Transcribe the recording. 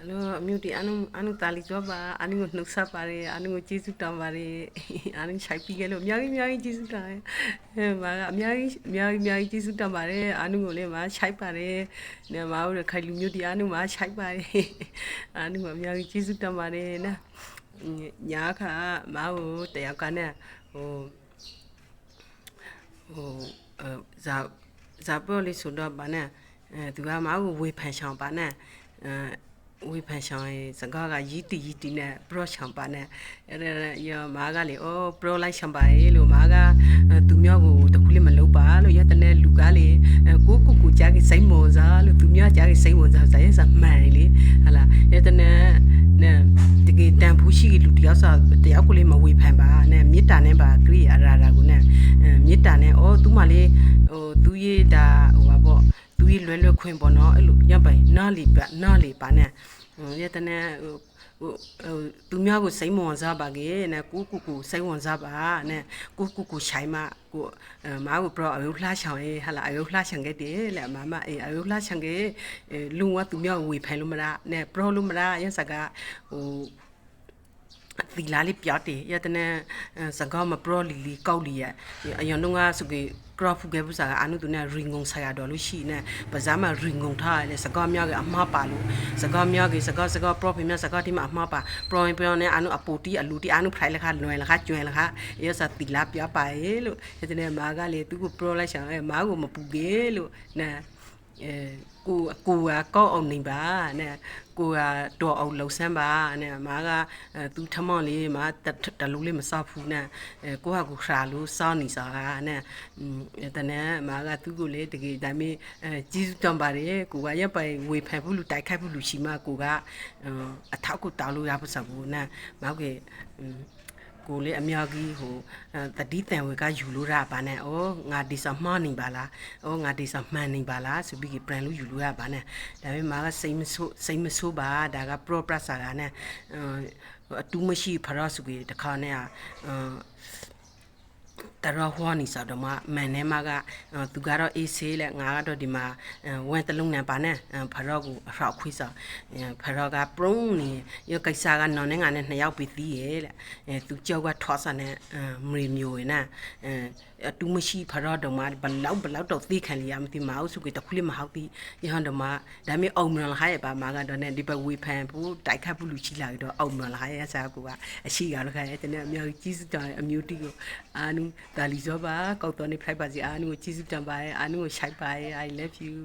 ဟယ်လိုအမျိုးတီအနုအနုတာလီကြောပါအနုကိုနှုတ်ဆက်ပါတယ်အနုကိုကျေးဇူးတောင်းပါတယ်အနုခြိုက်ပြီးခဲ့လို့အများကြီးအများကြီးကျေးဇူးတောင်းတယ်အဲမာကအများကြီးအများကြီးအများကြီးကျေးဇူးတောင်းပါတယ်အနုကိုလည်းမာခြိုက်ပါတယ်နဲ့မာတို့ခိုင်လူမျိုးတီအနုမာခြိုက်ပါတယ်အနုကအများကြီးကျေးဇူးတောင်းပါတယ်နော်ညာခါမာကိုတယောက်ကနဲ့ဟိုဟိုအဲဇာဇာပေါ်လေးဆိုတော့ဗာနဲ့အဲသူကမာကိုဝေဖန်ချောင်းပါနဲ့အဲ ဝေဖန်ချောင်းရဲ့စကားကရီးတီရီးတီနဲ့ပရော့ချောင်းပါနဲ့အဲ့ဒါရမာကလေအော်ပရော့လိုက်ချောင်းပါရေလို့မာကသူမျိုးကိုတခုလေးမလုပ်ပါလို့ရတဲ့နဲ့လူကလေကိုကိုကိုကြားကြီးစိတ်မွန်စားလို့သူမျိုးကြားကြီးစိတ်မွန်စားဆိုင်စမှန်လေဟလာရတဲ့နဲ့နဲ့တကယ်တန်ဖိုးရှိလူတယောက်ဆိုတယောက်ကိုလေးမဝေဖန်ပါနဲ့မေတ္တာနဲ့ပါကရိယာရာရာကိုနဲ့မေတ္တာနဲ့အော်သူမှလေဟိုသူရေးတာဟိုပါပေါ့သူရေးလွယ်လွယ်ခွင်ပေါ့နော်အဲ့လိုရပိုင်နားလီပါနားလီပါနဲ့ ရတဲ့နဲ့ဟိုဟိုသူများကိုစိတ်မဝင်စားပါကေနဲ့ကိုကူကူစိတ်ဝင်စားပါနဲ့ကိုကူကူဆိုင်မကိုမာကိုပရောအယုလှချောင်းရေးဟာလာအယုလှချံခဲ့တယ်လေမမအေးအယုလှချံခဲ့လူဝသူများဝေဖန်လို့မလားနဲ့ပရောလို့မလားရစကဟို ဒီလာလေးပြောတယ်ရတဲ့နဲ့စကားမပရောလီလီကောက်လီရအရင်တော့ကဆိုကေကရဖူကေဘူးစားအနုတူနဲ့ရင်ငုံဆရာတော်လို့ရှိနေပဇာမရင်ငုံထားတယ်စကားများကအမှားပါလို့စကားများကစကားစကား profit များစကားဒီမှာအမှားပါ profit ပြောနေအနုအပူတီအလူတီအနုဖိုင်လက်ခလွယ်လက်ခကျွယ်လက်ခရစတီလာပြပါရဲ့လို့ဒီနေ့မာကလေသူကို pro လိုက်ဆောင်အဲမာကိုမပူကေလို့နာ အဲကိုကိုကကောက်အောင်နေပါနဲ့ကိုကတော်အောင်လှုပ်ဆန်းပါနဲ့မားကသူထမောင်လေးမာတလူလေးမစောက်ဘူးနဲ့အဲကိုကကိုခရာလို့စောင်းနေစားနဲ့တနဲ့မားကသူ့ကိုလေတကယ်ဒါမေးအဲကြီးစုတောင်းပါတယ်ကိုကရပ်ပိုင်ဝေဖန်ဘူးလူတိုက်ခိုက်ဘူးလူရှိမှကိုကအထောက်ကိုတောင်းလို့ရဖို့စဘူးနဲ့မောက်က ကိုလေအများကြီးဟိုတတိတန်ဝေကယူလို့ရပါနဲ့။အော်ငါဒီစမှားနေပါလား။အော်ငါဒီစမှန်နေပါလားဆိုပြီး brand လို့ယူလို့ရပါနဲ့။ဒါပေမဲ့ငါကစိတ်မဆိုးစိတ်မဆိုးပါဒါက pro plus စာကနဲ့အတူမရှိဖရဆုကြီးတခါနဲ့အာ တရဟွာနီစာတော့မမန်နေမကသူကတော့အေးဆေးလဲငါကတော့ဒီမှာဝမ်တလုံးနံပါနဲ့ဖရော့ကိုအထောက်ခွေးစာဖရော့ကပရုံးနေရကိစ္စကနော်နဲ့ငါနဲ့နှစ်ယောက်ပြီးသေးရဲ့လေအဲသူကြောက်ကထွားစာနဲ့မရီမျိုးရနာအဲတူမရှိဖရော့တော့မဘလောက်ဘလောက်တော့သိခံလျာမသိမအောင်စုကတခုလေးမဟုတ်သေးရဟန်တော့မဒါမျိုးအောင်မလဟာရဲ့ပါမာကတော့နဲ့ဒီဘဝေဖန်ဘူးတိုက်ခတ်ဘူးလူရှိလာတော့အောင်မလဟာရဲ့စာကူကအရှိရတော့ခါရဲ့တနေ့အမျိုးကြီးစတာအမျိုးတီကိုအာနုဒါလီဇောပါကောက်တော်နေဖိုက်ပါစီအာနုကိုကြီးစတံပါရဲ့အာနုကိုရှိုက်ပါရဲ့ I love you